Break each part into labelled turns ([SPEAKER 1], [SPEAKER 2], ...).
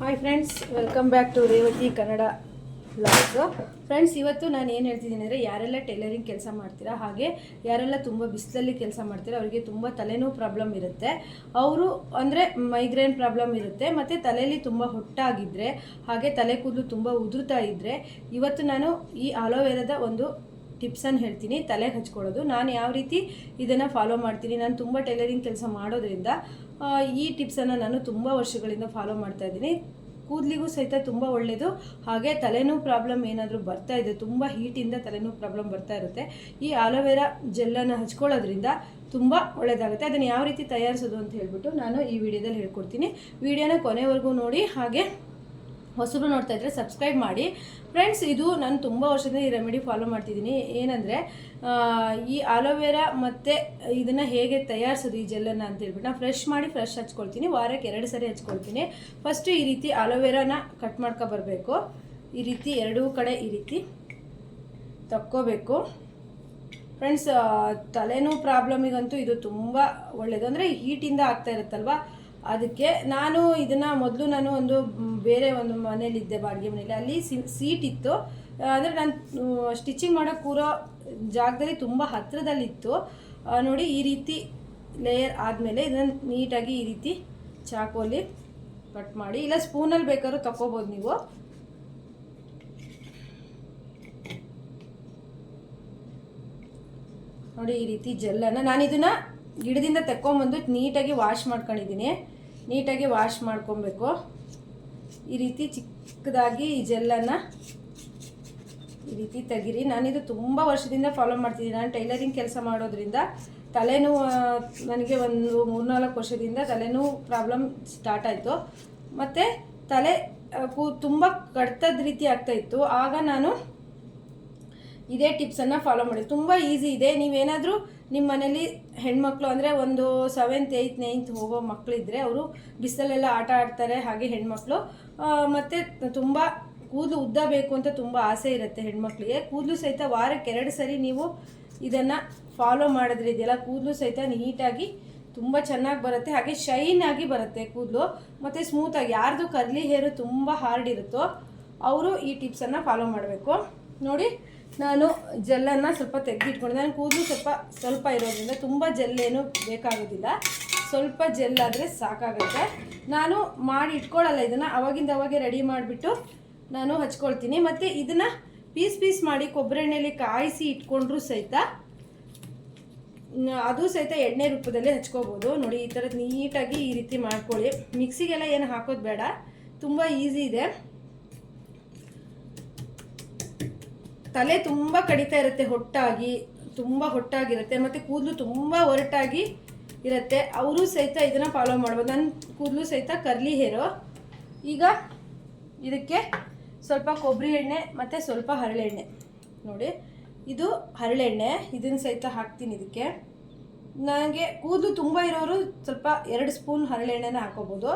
[SPEAKER 1] Hi friends welcome back to Revathi Kannada blogs friends ಇವತ್ತು ನಾನು ಏನು ಹೇಳ್ತಿದ್ದೀನಿ ಅಂದರೆ ಯಾರೆಲ್ಲ ಟೈಲರಿಂಗ್ ಕೆಲಸ ಮಾಡ್ತೀರಾ, ಹಾಗೆ ಯಾರೆಲ್ಲ ತುಂಬ ಬಿಸಿಲಲ್ಲಿ ಕೆಲಸ ಮಾಡ್ತೀರಾ, ಅವರಿಗೆ ತುಂಬ ತಲೆನೋವು ಪ್ರಾಬ್ಲಮ್ ಇರುತ್ತೆ. ಅವರು ಅಂದರೆ ಮೈಗ್ರೇನ್ ಪ್ರಾಬ್ಲಮ್ ಇರುತ್ತೆ, ಮತ್ತು ತಲೆಯಲ್ಲಿ ತುಂಬ ಹೊಟ್ಟಾಗಿದ್ದರೆ ಹಾಗೆ ತಲೆ ಕೂದಲು ತುಂಬ ಉದುರ್ತಾ ಇದ್ದರೆ ಇವತ್ತು ನಾನು ಈ ಆಲೋವೆರಾದ ಒಂದು ಟಿಪ್ಸನ್ನು ಹೇಳ್ತೀನಿ, ತಲೆ ಹಚ್ಕೊಳ್ಳೋದು. ನಾನು ಯಾವ ರೀತಿ ಇದನ್ನು ಫಾಲೋ ಮಾಡ್ತೀನಿ, ನಾನು ತುಂಬ ಟೈಲರಿಂಗ್ ಕೆಲಸ ಮಾಡೋದ್ರಿಂದ ಈ ಟಿಪ್ಸನ್ನು ನಾನು ತುಂಬ ವರ್ಷಗಳಿಂದ ಫಾಲೋ ಮಾಡ್ತಾ ಇದ್ದೀನಿ. ಕೂದಲಿಗೂ ಸಹಿತ ತುಂಬ ಒಳ್ಳೆಯದು ಹಾಗೆ ತಲೆನೋವು ಪ್ರಾಬ್ಲಮ್ ಏನಾದರೂ ಬರ್ತಾ ಇದೆ, ತುಂಬ ಹೀಟಿಂದ ತಲೆನೋವು ಪ್ರಾಬ್ಲಮ್ ಬರ್ತಾ ಇರುತ್ತೆ. ಈ ಆಲೋವೆರಾ ಜೆಲ್ಲನ್ನು ಹಚ್ಕೊಳ್ಳೋದ್ರಿಂದ ತುಂಬ ಒಳ್ಳೆಯದಾಗುತ್ತೆ ಅದನ್ನು ಯಾವ ರೀತಿ ತಯಾರಿಸೋದು ಅಂತ ಹೇಳ್ಬಿಟ್ಟು ನಾನು ಈ ವಿಡಿಯೋದಲ್ಲಿ ಹೇಳ್ಕೊಡ್ತೀನಿ. ವಿಡಿಯೋನ ಕೊನೆವರೆಗೂ ನೋಡಿ. ಹಾಗೆ ಹೊಸಬ್ರು ನೋಡ್ತಾ ಇದ್ರೆ ಸಬ್ಸ್ಕ್ರೈಬ್ ಮಾಡಿ. ಫ್ರೆಂಡ್ಸ್ ಇದು ನಾನು ತುಂಬ ವರ್ಷದಿಂದ ಈ ರೆಮಿಡಿ ಫಾಲೋ ಮಾಡ್ತಿದ್ದೀನಿ. ಏನಂದರೆ ಈ ಆಲೋವೆರಾ ಮತ್ತು ಇದನ್ನು ಹೇಗೆ ತಯಾರಿಸೋದು ಈ ಜೆಲ್ಲನ್ನು ಅಂತ ಹೇಳ್ಬಿಟ್ಟು ನಾನು ಫ್ರೆಶ್ ಮಾಡಿ ಫ್ರೆಶ್ ಹಚ್ಕೊಳ್ತೀನಿ. ವಾರಕ್ಕೆ ಎರಡು ಸರಿ ಹಚ್ಕೊಳ್ತೀನಿ. ಫಸ್ಟು ಈ ರೀತಿ ಆಲೋವೆರಾನ ಕಟ್ ಬರಬೇಕು. ಈ ರೀತಿ ಎರಡೂ ಕಡೆ ಈ ರೀತಿ ತಕ್ಕೋಬೇಕು. ಫ್ರೆಂಡ್ಸ್ ತಲೆನೋವು ಪ್ರಾಬ್ಲಮಿಗಂತೂ ಇದು ತುಂಬ ಒಳ್ಳೆಯದು ಅಂದರೆ ಹೀಟಿಂದ ಆಗ್ತಾ ಇರುತ್ತಲ್ವ? ಅದಕ್ಕೆ ನಾನು ಇದನ್ನು ಮೊದಲು ನಾನು ಒಂದು ಬೇರೆ ಒಂದು ಮನೇಲಿದ್ದೆ, ಬಾಡಿಗೆ ಮನೇಲಿ. ಅಲ್ಲಿ ಸೀಟ್ ಇತ್ತು. ಅಂದರೆ ನಾನು ಸ್ಟಿಚಿಂಗ್ ಮಾಡೋ ಕೂರೋ ಜಾಗದಲ್ಲಿ ತುಂಬ ಹತ್ತಿರದಲ್ಲಿತ್ತು ನೋಡಿ ಈ ರೀತಿ ಲೇಯರ್ ಆದಮೇಲೆ ಇದನ್ನು ನೀಟಾಗಿ ಈ ರೀತಿ ಚಾಕೋಲಿ ಕಟ್ ಮಾಡಿ, ಇಲ್ಲ ಸ್ಪೂನಲ್ಲಿ ಬೇಕಾದ್ರೂ ತಕ್ಕೋಬೋದು ನೀವು. ನೋಡಿ ಈ ರೀತಿ ಜೆಲ್ಲನ್ನು ನಾನು ಇದನ್ನು ಗಿಡದಿಂದ ತಕ್ಕೊಂಬಂದು ನೀಟಾಗಿ ವಾಶ್ ಮಾಡ್ಕೊಂಡಿದ್ದೀನಿ. ನೀಟಾಗಿ ವಾಶ್ ಮಾಡ್ಕೊಬೇಕು. ಈ ರೀತಿ ಚಿಕ್ಕದಾಗಿ ಈ ಜೆಲ್ಲನ್ನು ರೀತಿ ತೆಗಿರಿ. ನಾನಿದು ತುಂಬ ವರ್ಷದಿಂದ ಫಾಲೋ ಮಾಡ್ತಿದ್ದೀನಿ. ನಾನು ಟೈಲರಿಂಗ್ ಕೆಲಸ ಮಾಡೋದ್ರಿಂದ ತಲೆನೋವು ನನಗೆ ಒಂದು ಮೂರ್ನಾಲ್ಕು ವರ್ಷದಿಂದ ತಲೆನೋವು ಪ್ರಾಬ್ಲಮ್ ಸ್ಟಾರ್ಟ್ ಆಯಿತು. ಮತ್ತು ತಲೆ ಕೂ, ತುಂಬ ಕಡ್ತದ ರೀತಿ ಆಗ್ತಾಯಿತ್ತು ಆಗ ನಾನು ಇದೇ ಟಿಪ್ಸನ್ನು ಫಾಲೋ ಮಾಡಿ ತುಂಬ ಈಸಿ ಇದೆ. ನೀವೇನಾದರೂ ನಿಮ್ಮ ಮನೇಲಿ ಹೆಣ್ಮಕ್ಳು ಅಂದರೆ ಒಂದು ಸೆವೆಂತ್ ಏಯ್ತ್ ನೈನ್ತ್ ಹೋಗೋ ಮಕ್ಕಳಿದ್ರೆ ಅವರು ಬಿಸಿಲಲ್ಲೆಲ್ಲ ಆಟ ಆಡ್ತಾರೆ ಹಾಗೆ ಹೆಣ್ಮಕ್ಳು. ಮತ್ತು ತುಂಬ ಕೂದಲು ಉದ್ದ ಬೇಕು ಅಂತ ತುಂಬ ಆಸೆ ಇರುತ್ತೆ ಹೆಣ್ಮಕ್ಳಿಗೆ. ಕೂದಲು ಸಹಿತ ವಾರಕ್ಕೆ ಎರಡು ಸರಿ ನೀವು ಇದನ್ನು ಫಾಲೋ ಮಾಡಿದ್ರೆ ಇದೆಯಲ್ಲ, ಕೂದಲು ಸಹಿತ ನೀಟಾಗಿ ತುಂಬ ಚೆನ್ನಾಗಿ ಬರುತ್ತೆ. ಹಾಗೆ ಶೈನ್ ಆಗಿ ಬರುತ್ತೆ ಕೂದಲು. ಮತ್ತು ಸ್ಮೂತಾಗಿ ಯಾರ್ದು ಕರ್ಲಿ ಹೇರು ತುಂಬ ಹಾರ್ಡ್ ಇರುತ್ತೋ ಅವರು ಈ ಟಿಪ್ಸನ್ನು ಫಾಲೋ ಮಾಡಬೇಕು. ನೋಡಿ, ನಾನು ಜೆಲ್ಲನ್ನು ಸ್ವಲ್ಪ ತೆಗೆದಿಟ್ಕೊಂಡೆ. ನಾನು ಕೂದಲು ಸ್ವಲ್ಪ ಸ್ವಲ್ಪ ಇರೋದ್ರಿಂದ ತುಂಬ ಜೆಲ್ಲೇನು ಬೇಕಾಗೋದಿಲ್ಲ. ಸ್ವಲ್ಪ ಜೆಲ್ ಆದರೆ ಸಾಕಾಗುತ್ತೆ. ನಾನು ಮಾಡಿ ಇಟ್ಕೊಳ್ಳಲ್ಲ ಇದನ್ನು. ಅವಾಗಿಂದ ಅವಾಗೆ ರೆಡಿ ಮಾಡಿಬಿಟ್ಟು ನಾನು ಹಚ್ಕೊಳ್ತೀನಿ. ಮತ್ತು ಇದನ್ನು ಪೀಸ್ ಪೀಸ್ ಮಾಡಿ ಕೊಬ್ಬರಿ ಎಣ್ಣೆಲಿ ಕಾಯಿಸಿ ಇಟ್ಕೊಂಡ್ರೂ ಸಹಿತ ಅದು ಸಹಿತ ಎಣ್ಣೆ ರೂಪದಲ್ಲಿ ಹಚ್ಕೋಬೋದು. ನೋಡಿ, ಈ ಥರದ್ದು ನೀಟಾಗಿ ಈ ರೀತಿ ಮಾಡ್ಕೊಳ್ಳಿ. ಮಿಕ್ಸಿಗೆಲ್ಲ ಏನು ಹಾಕೋದು ಬೇಡ. ತುಂಬ ಈಸಿ ಇದೆ. ತಲೆ ತುಂಬ ಕಡಿತಾ ಇರುತ್ತೆ ಹೊಟ್ಟಾಗಿ. ತುಂಬ ಹೊಟ್ಟಾಗಿರುತ್ತೆ. ಮತ್ತು ಕೂದಲು ತುಂಬ ಒರಟಾಗಿ ಇರುತ್ತೆ. ಅವರು ಸಹಿತ ಇದನ್ನು ಫಾಲೋ ಮಾಡ್ಬೋದು. ನನ್ನ ಕೂದಲು ಸಹಿತ ಕರ್ಲಿ ಹೇರು. ಈಗ ಇದಕ್ಕೆ ಸ್ವಲ್ಪ ಕೊಬ್ಬರಿ ಎಣ್ಣೆ ಮತ್ತು ಸ್ವಲ್ಪ ಹರಳೆಣ್ಣೆ ನೋಡಿ, ಇದು ಹರಳೆಣ್ಣೆ ಇದನ್ನು ಸಹಿತ ಹಾಕ್ತೀನಿ ಇದಕ್ಕೆ. ನನಗೆ ಕೂದಲು ತುಂಬ ಇರೋರು ಸ್ವಲ್ಪ ಎರಡು ಸ್ಪೂನ್ ಹರಳೆಣ್ಣೆನ ಹಾಕೋಬೋದು.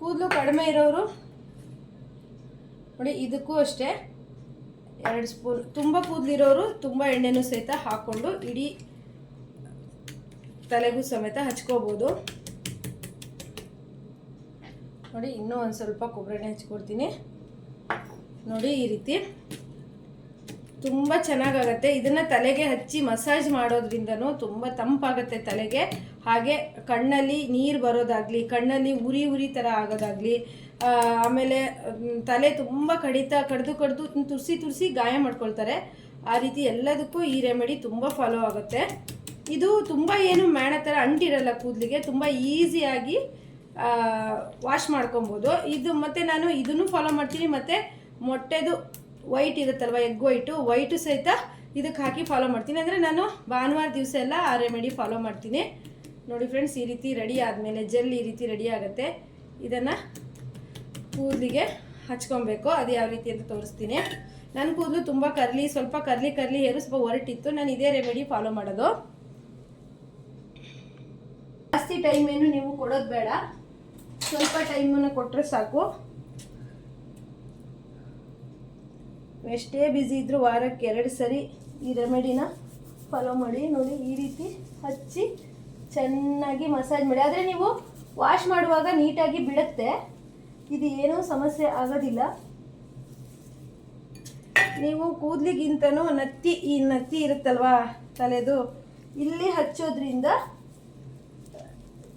[SPEAKER 1] ಕೂದಲು ಕಡಿಮೆ ಇರೋರು, ನೋಡಿ, ಇದಕ್ಕೂ ಅಷ್ಟೇ ಎರಡು ಸ್ಪೂನ್. ತುಂಬ ಕೂದಲಿರೋರು ತುಂಬ ಎಣ್ಣೆನೂ ಸಹಿತ ಹಾಕ್ಕೊಂಡು ಇಡೀ ತಲೆಗೂ ಸಮೇತ ಹಚ್ಕೋಬೋದು. ನೋಡಿ, ಇನ್ನೂ ಒಂದು ಸ್ವಲ್ಪ ಕೊಬ್ಬರಿ ಎಣ್ಣೆ ಹಚ್ಕೊಡ್ತೀನಿ. ನೋಡಿ ಈ ರೀತಿ ತುಂಬ ಚೆನ್ನಾಗಾಗತ್ತೆ. ಇದನ್ನು ತಲೆಗೆ ಹಚ್ಚಿ ಮಸಾಜ್ ಮಾಡೋದ್ರಿಂದನೂ ತುಂಬ ತಂಪಾಗುತ್ತೆ ತಲೆಗೆ. ಹಾಗೆ ಕಣ್ಣಲ್ಲಿ ನೀರು ಬರೋದಾಗಲಿ, ಕಣ್ಣಲ್ಲಿ ಉರಿ ಉರಿ ಥರ ಆಗೋದಾಗಲಿ ಆಮೇಲೆ ತಲೆ ತುಂಬ ಕಡಿತ, ಕಡ್ದು ಕಡ್ದು ತುರ್ಸಿ ತುರ್ಸಿ ಗಾಯ ಮಾಡ್ಕೊಳ್ತಾರೆ. ಆ ರೀತಿ ಎಲ್ಲದಕ್ಕೂ ಈ ರೆಮಿಡಿ ತುಂಬ ಫಾಲೋ ಆಗುತ್ತೆ. ಇದು ತುಂಬ ಏನು ಮೇಣ ಥರ ಅಂಟಿರಲ್ಲ ಕೂದಲಿಗೆ, ತುಂಬ ಈಸಿಯಾಗಿ ವಾಶ್ ಮಾಡ್ಕೊಬೋದು. ಇದು ಮತ್ತು ನಾನು ಇದನ್ನು ಫಾಲೋ ಮಾಡ್ತೀನಿ. ಮತ್ತು ಮೊಟ್ಟೆದು ವೈಟ್ ಇರುತ್ತಲ್ವ ಎಗ್ ವೈಟು ವೈಟು ಸಹಿತ ಇದಕ್ಕೆ ಹಾಕಿ ಫಾಲೋ ಮಾಡ್ತೀನಿ. ಅಂದರೆ ನಾನು ಭಾನುವಾರ ದಿವಸ ಎಲ್ಲ ಆ ರೆಮಿಡಿ ಫಾಲೋ ಮಾಡ್ತೀನಿ. ನೋಡಿ ಫ್ರೆಂಡ್ಸ್ ಈ ರೀತಿ ರೆಡಿ ಆದಮೇಲೆ ಜೆಲ್ ಈ ರೀತಿ ರೆಡಿ ಆಗುತ್ತೆ. ಇದನ್ನು ಕೂದಲಿಗೆ ಹಚ್ಕೊಬೇಕು. ಅದು ಯಾವ ರೀತಿ ಅಂತ ತೋರಿಸ್ತೀನಿ. ನನ್ನ ಕೂದಲು ತುಂಬ ಕರ್ಲಿ, ಸ್ವಲ್ಪ ಕರ್ಲಿ ಕರ್ಲಿ ಹೇರು, ಸ್ವಲ್ಪ ಹೊರಟಿತ್ತು. ನಾನು ಇದೇ ರೆಮಿಡಿ ಫಾಲೋ ಮಾಡೋದು. ಜಾಸ್ತಿ ಟೈಮ್ ಏನು ನೀವು ಕೊಡೋದು ಬೇಡ. ಸ್ವಲ್ಪ ಟೈಮನ್ನು ಕೊಟ್ಟರೆ ಸಾಕು. ಎಷ್ಟೇ ಬ್ಯುಸಿ ಇದ್ದರೂ ವಾರಕ್ಕೆ ಎರಡು ಸರಿ ಈ ರೆಮಿಡಿನ ಫಾಲೋ ಮಾಡಿ. ನೋಡಿ, ಈ ರೀತಿ ಹಚ್ಚಿ ಚೆನ್ನಾಗಿ ಮಸಾಜ್ ಮಾಡಿ. ಆದರೆ ನೀವು ವಾಶ್ ಮಾಡುವಾಗ ನೀಟಾಗಿ ಬಿಡುತ್ತೆ. ಇದು ಏನೂ ಸಮಸ್ಯೆ ಆಗೋದಿಲ್ಲ. ನೀವು ಕೂದಲಿಗಿಂತನೂ ನತ್ತಿ, ಈ ನತ್ತಿ ಇರುತ್ತಲ್ವಾ ತಲೆದು? ಇಲ್ಲಿ ಹಚ್ಚೋದ್ರಿಂದ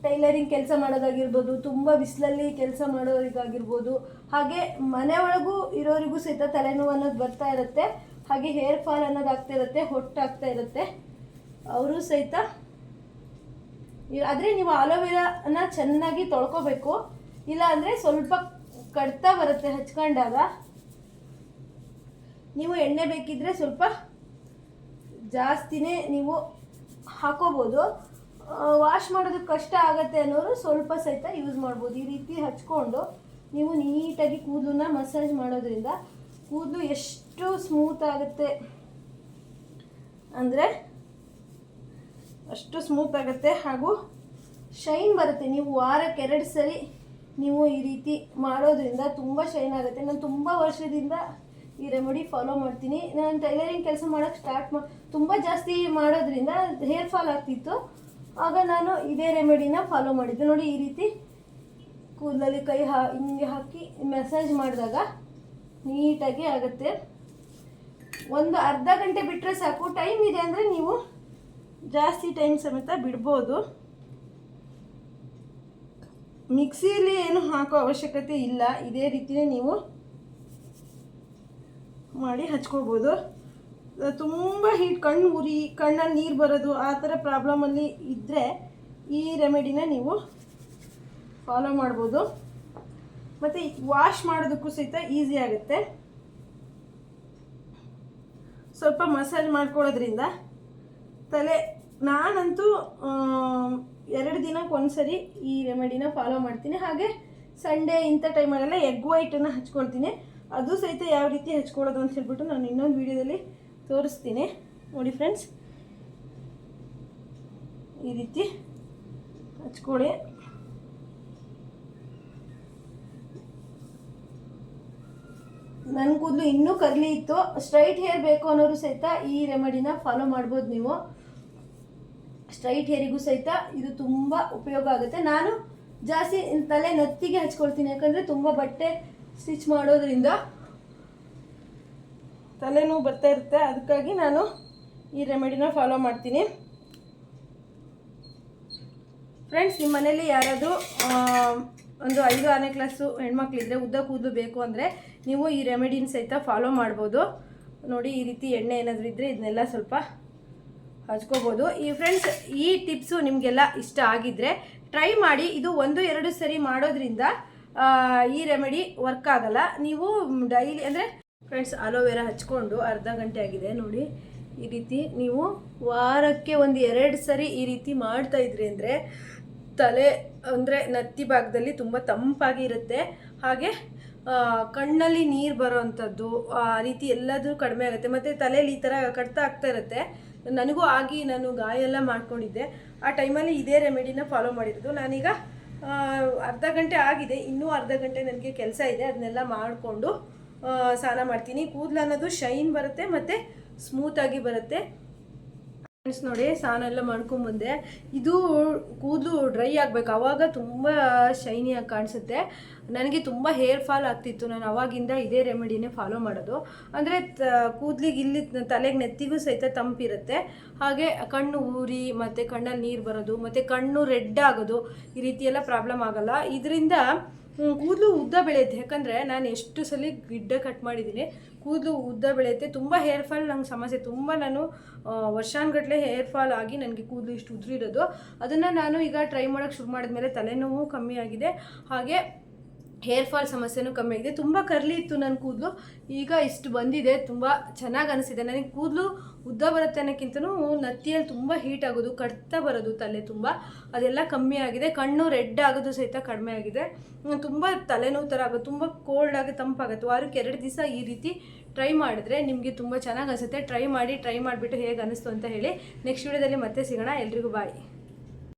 [SPEAKER 1] ಟೈಲರಿಂಗ್ ಕೆಲಸ ಮಾಡೋದಾಗಿರ್ಬೋದು, ತುಂಬ ಬಿಸಿಲಲ್ಲಿ ಕೆಲಸ ಮಾಡೋರಿಗಾಗಿರ್ಬೋದು ಹಾಗೆ ಮನೆ ಒಳಗೂ ಇರೋರಿಗೂ ಸಹಿತ ತಲೆನೋವು ಅನ್ನೋದು ಬರ್ತಾ ಇರುತ್ತೆ. ಹಾಗೆ ಹೇರ್ ಫಾಲ್ ಅನ್ನೋದು ಆಗ್ತಾ ಇರುತ್ತೆ ಹೊಟ್ಟಾಗ್ತಾ ಇರುತ್ತೆ. ಅವರು ಸಹಿತ ಆದರೆ ನೀವು ಆಲೋವೆರಾನ ಚೆನ್ನಾಗಿ ತೊಳ್ಕೊಬೇಕು. ಇಲ್ಲ ಅಂದರೆ ಸ್ವಲ್ಪ ಕಡ್ತಾ ಬರುತ್ತೆ ಹಚ್ಕೊಂಡಾಗ. ನೀವು ಎಣ್ಣೆ ಬೇಕಿದ್ರೆ ಸ್ವಲ್ಪ ಜಾಸ್ತಿನೇ ನೀವು ಹಾಕೋಬೋದು. ವಾಶ್ ಮಾಡೋದಕ್ಕೆ ಕಷ್ಟ ಆಗತ್ತೆ ಅನ್ನೋರು ಸ್ವಲ್ಪ ಸಹಿತ ಯೂಸ್ ಮಾಡ್ಬೋದು. ಈ ರೀತಿ ಹಚ್ಕೊಂಡು ನೀವು ನೀಟಾಗಿ ಕೂದಲನ್ನ ಮಸಾಜ್ ಮಾಡೋದ್ರಿಂದ ಕೂದಲು ಎಷ್ಟು ಸ್ಮೂತ್ ಆಗುತ್ತೆ? ಅಂದರೆ ಅಷ್ಟು ಸ್ಮೂತ್ ಆಗುತ್ತೆ ಹಾಗೂ ಶೈನ್ ಬರುತ್ತೆ. ನೀವು ವಾರಕ್ಕೆ ಎರಡು ಸರಿ ನೀವು ಈ ರೀತಿ ಮಾಡೋದ್ರಿಂದ ತುಂಬ ಶೈನ್ ಆಗುತ್ತೆ. ನಾನು ತುಂಬ ವರ್ಷದಿಂದ ಈ ರೆಮಿಡಿ ಫಾಲೋ ಮಾಡ್ತೀನಿ. ನಾನು ಟೈಲರಿಂಗ್ ಕೆಲಸ ಮಾಡೋಕ್ಕೆ ಸ್ಟಾರ್ಟ್ ಮಾ, ತುಂಬ ಜಾಸ್ತಿ ಮಾಡೋದ್ರಿಂದ ಹೇರ್ ಫಾಲ್ ಆಗ್ತಿತ್ತು. ಆಗ ನಾನು ಇದೇ ರೆಮಿಡಿನ ಫಾಲೋ ಮಾಡಿದ್ದೆ. ನೋಡಿ ಈ ರೀತಿ ಕೂದಲಲ್ಲಿ ಕೈ ಹಾ, ಹಿಂಗೆ ಹಾಕಿ ಮೆಸೇಜ್ ಮಾಡಿದಾಗ ನೀಟಾಗಿ ಆಗುತ್ತೆ. ಒಂದು ಅರ್ಧ ಗಂಟೆ ಬಿಟ್ಟರೆ ಸಾಕು. ಟೈಮ್ ಇದೆ ಅಂದರೆ ನೀವು ಜಾಸ್ತಿ ಟೈಮ್ ಸಮೇತ ಬಿಡ್ಬೋದು. ಮಿಕ್ಸಿಯಲ್ಲಿ ಏನು ಹಾಕೋ ಅವಶ್ಯಕತೆ ಇಲ್ಲ. ಇದೇ ರೀತಿಯೇ ನೀವು ಮಾಡಿ ಹಚ್ಕೋಬೋದು. ತುಂಬ ಹೀಟ್ ಕಣ್ಣು ಉರಿ, ಕಣ್ಣಲ್ಲಿ ನೀರು ಬರೋದು, ಆ ಥರ ಪ್ರಾಬ್ಲಮಲ್ಲಿ ಇದ್ದರೆ ಈ ರೆಮಿಡಿನ ನೀವು ಫಾಲೋ ಮಾಡ್ಬೋದು. ಮತ್ತು ವಾಶ್ ಮಾಡೋದಕ್ಕೂ ಸಹಿತ ಈಸಿ ಆಗುತ್ತೆ. ಸ್ವಲ್ಪ ಮಸಾಜ್ ಮಾಡ್ಕೊಳ್ಳೋದ್ರಿಂದ ತಲೆ, ನಾನಂತೂ ಎರಡು ದಿನಕ್ಕೆ ಒಂದ್ಸರಿ ಈ ರೆಮಿಡಿನ ಫಾಲೋ ಮಾಡ್ತೀನಿ. ಹಾಗೆ ಸಂಡೇ ಇಂಥ ಟೈಮಲ್ಲೆಲ್ಲ ಎಗ್ ವೈಟನ್ನು ಹಚ್ಕೊಳ್ತೀನಿ. ಅದು ಸಹಿತ ಯಾವ ರೀತಿ ಹಚ್ಕೊಳ್ಳೋದು ಅಂತ ಹೇಳ್ಬಿಟ್ಟು ನಾನು ಇನ್ನೊಂದು ವಿಡಿಯೋದಲ್ಲಿ ತೋರಿಸ್ತೀನಿ. ನೋಡಿ ಫ್ರೆಂಡ್ಸ್ ಈ ರೀತಿ ಹಚ್ಕೊಳ್ಳಿ. ನನ್ನ ಕೂದಲು ಇನ್ನೂ ಕರ್ಲಿ ಇತ್ತು. ಸ್ಟ್ರೈಟ್ ಹೇರ್ ಬೇಕು ಅನ್ನೋರು ಸಹಿತ ಈ ರೆಮಿಡಿನ ಫಾಲೋ ಮಾಡ್ಬೋದು ನೀವು. ಸ್ಟ್ರೈಟ್ ಹೇರಿಗೂ ಸಹಿತ ಇದು ತುಂಬ ಉಪಯೋಗ ಆಗುತ್ತೆ. ನಾನು ಜಾಸ್ತಿ ತಲೆ ನತ್ತಿಗೆ ಹಚ್ಕೊಳ್ತೀನಿ, ಯಾಕಂದರೆ ತುಂಬ ಬಟ್ಟೆ ಸ್ಟಿಚ್ ಮಾಡೋದ್ರಿಂದ ತಲೆನೋವು ಬರ್ತಾ ಇರುತ್ತೆ. ಅದಕ್ಕಾಗಿ ನಾನು ಈ ರೆಮಿಡಿನ ಫಾಲೋ ಮಾಡ್ತೀನಿ. ಫ್ರೆಂಡ್ಸ್ ನಿಮ್ಮ ಮನೇಲಿ ಯಾರಾದರೂ ಒಂದು ಐದು, ಆರನೇ ಕ್ಲಾಸು ಹೆಣ್ಮಕ್ಳಿದ್ರೆ ಉದ್ದ ಕೂದಲು ಬೇಕು ಅಂದರೆ ನೀವು ಈ ರೆಮಿಡಿನ ಸಹಿತ ಫಾಲೋ ಮಾಡ್ಬೋದು. ನೋಡಿ, ಈ ರೀತಿ ಎಣ್ಣೆ ಏನಾದರೂ ಇದ್ದರೆ ಇದನ್ನೆಲ್ಲ ಸ್ವಲ್ಪ ಹಚ್ಕೋಬೋದು. ಈ ಫ್ರೆಂಡ್ಸ್ ಈ ಟಿಪ್ಸು ನಿಮಗೆಲ್ಲ ಇಷ್ಟ ಆಗಿದ್ದರೆ ಟ್ರೈ ಮಾಡಿ. ಇದು ಒಂದು, ಎರಡು ಸರಿ ಮಾಡೋದ್ರಿಂದ ಈ ರೆಮಿಡಿ ವರ್ಕ್ ಆಗಲ್ಲ. ನೀವು ಡೈಲಿ ಅಂದರೆ ಫ್ರೆಂಡ್ಸ್ ಅಲೋವೆರಾ ಹಚ್ಕೊಂಡು ಅರ್ಧ ಗಂಟೆ ಆಗಿದೆ. ನೋಡಿ, ಈ ರೀತಿ ನೀವು ವಾರಕ್ಕೆ ಒಂದು ಎರಡು ಸರಿ ಈ ರೀತಿ ಮಾಡ್ತಾ ಇದ್ರಿ ಅಂದರೆ ತಲೆ ಅಂದರೆ ನತ್ತಿ ಭಾಗದಲ್ಲಿ ತುಂಬ ತಂಪಾಗಿ ಇರುತ್ತೆ. ಹಾಗೆ ಕಣ್ಣಲ್ಲಿ ನೀರು ಬರೋವಂಥದ್ದು ಆ ರೀತಿ ಎಲ್ಲದೂ ಕಡಿಮೆ ಆಗುತ್ತೆ. ಮತ್ತು ತಲೆಯಲ್ಲಿ ಈ ಥರ ಕಡಿತ ಆಗ್ತಾ ಇರುತ್ತೆ. ನನಗೂ ಆಗಿ ನಾನು ಗಾಯ ಎಲ್ಲ ಮಾಡ್ಕೊಂಡಿದ್ದೆ. ಆ ಟೈಮಲ್ಲಿ ಇದೇ ರೆಮಿಡಿನ ಫಾಲೋ ಮಾಡಿರೋದು. ನಾನೀಗ ಅರ್ಧ ಗಂಟೆ ಆಗಿದೆ. ಇನ್ನೂ ಅರ್ಧ ಗಂಟೆ ನನಗೆ ಕೆಲಸ ಇದೆ. ಅದನ್ನೆಲ್ಲ ಮಾಡಿಕೊಂಡು ಸ್ನಾನ ಮಾಡ್ತೀನಿ. ಕೂದಲು ಅನ್ನೋದು ಶೈನ್ ಬರುತ್ತೆ, ಮತ್ತು ಸ್ಮೂತಾಗಿ ಬರುತ್ತೆ. ಫ್ರೆಂಡ್ಸ್ ನೋಡಿ ಸ್ನಾನ ಎಲ್ಲ ಮಾಡ್ಕೊಂಬಂದೆ. ಇದು ಕೂದಲು ಡ್ರೈ ಆಗಬೇಕು. ಆವಾಗ ತುಂಬ ಶೈನಿಯಾಗಿ ಕಾಣಿಸುತ್ತೆ. ನನಗೆ ತುಂಬ ಹೇರ್ ಫಾಲ್ ಆಗ್ತಿತ್ತು. ನಾನು ಅವಾಗಿಂದ ಇದೇ ರೆಮಿಡಿನೇ ಫಾಲೋ ಮಾಡೋದು. ಅಂದರೆ ತ, ಕೂದಲಿಗೆ ಇಲ್ಲಿ ತಲೆಗೆ ನೆತ್ತಿಗೂ ಸಹಿತ ತಂಪಿರುತ್ತೆ. ಹಾಗೆ ಕಣ್ಣು ಊರಿ, ಮತ್ತು ಕಣ್ಣಲ್ಲಿ ನೀರು ಬರೋದು, ಮತ್ತು ಕಣ್ಣು ರೆಡ್ ಆಗೋದು, ಈ ರೀತಿಯೆಲ್ಲ ಪ್ರಾಬ್ಲಮ್ ಆಗಲ್ಲ. ಇದರಿಂದ ಕೂದಲು ಉದ್ದ ಬೆಳೆಯುತ್ತೆ. ಯಾಕಂದರೆ ನಾನು ಎಷ್ಟು ಸಲ ಗಿಡ್ಡ ಕಟ್ ಮಾಡಿದ್ದೀನಿ. ಕೂದಲು ಉದ್ದ ಬೆಳೆಯುತ್ತೆ. ತುಂಬ ಹೇರ್ ಫಾಲ್ ನಂಗೆ ಸಮಸ್ಯೆ. ತುಂಬ ನಾನು ವರ್ಷಾನ್ಗಟ್ಟಲೆ ಹೇರ್ ಫಾಲ್ ಆಗಿ ನನಗೆ ಕೂದಲು ಇಷ್ಟು ಉದುರಿರೋದು. ಅದನ್ನು ನಾನು ಈಗ ಟ್ರೈ ಮಾಡೋಕ್ಕೆ ಶುರು ಮಾಡಿದ್ಮೇಲೆ ತಲೆನೋವು ಕಮ್ಮಿ ಆಗಿದೆ. ಹಾಗೆ ಹೇರ್ ಫಾಲ್ ಸಮಸ್ಯೆನೂ ಕಮ್ಮಿ ಆಗಿದೆ. ತುಂಬ ಕರ್ಲಿ ಇತ್ತು ನನ್ನ ಕೂದಲು. ಈಗ ಇಷ್ಟು ಬಂದಿದೆ. ತುಂಬ ಚೆನ್ನಾಗಿ ಅನಿಸಿದೆ. ನನಗೆ ಕೂದಲು ಉದ್ದ ಬರುತ್ತೆ ಅನ್ನೋಕ್ಕಿಂತನೂ ನತ್ತಿಯಲ್ಲಿ ತುಂಬ ಹೀಟ್ ಆಗೋದು ಕಟ್ತಾ ಬರೋದು ತಲೆ ತುಂಬ. ಅದೆಲ್ಲ ಕಮ್ಮಿ ಆಗಿದೆ. ಕಣ್ಣು ರೆಡ್ ಆಗೋದು ಸಹಿತ ಕಡಿಮೆ ಆಗಿದೆ. ತುಂಬ ತಲೆನೋವು ಥರ ಆಗೋದು, ತುಂಬ ಕೋಲ್ಡ್ ಆಗಿ ತಂಪಾಗುತ್ತೆ. ವಾರಕ್ಕೆ ಎರಡು ದಿವಸ ಈ ರೀತಿ ಟ್ರೈ ಮಾಡಿದ್ರೆ ನಿಮಗೆ ತುಂಬ ಚೆನ್ನಾಗಿ ಅನಿಸುತ್ತೆ. ಟ್ರೈ ಮಾಡಿ ಟ್ರೈ ಮಾಡಿಬಿಟ್ಟು ಹೇಗೆ ಅನಿಸ್ತು ಅಂತ ಹೇಳಿ ನೆಕ್ಸ್ಟ್ ವಿಡಿಯೋದಲ್ಲಿ ಮತ್ತೆ ಸಿಗೋಣ. ಎಲ್ರಿಗೂ ಬಾಯ್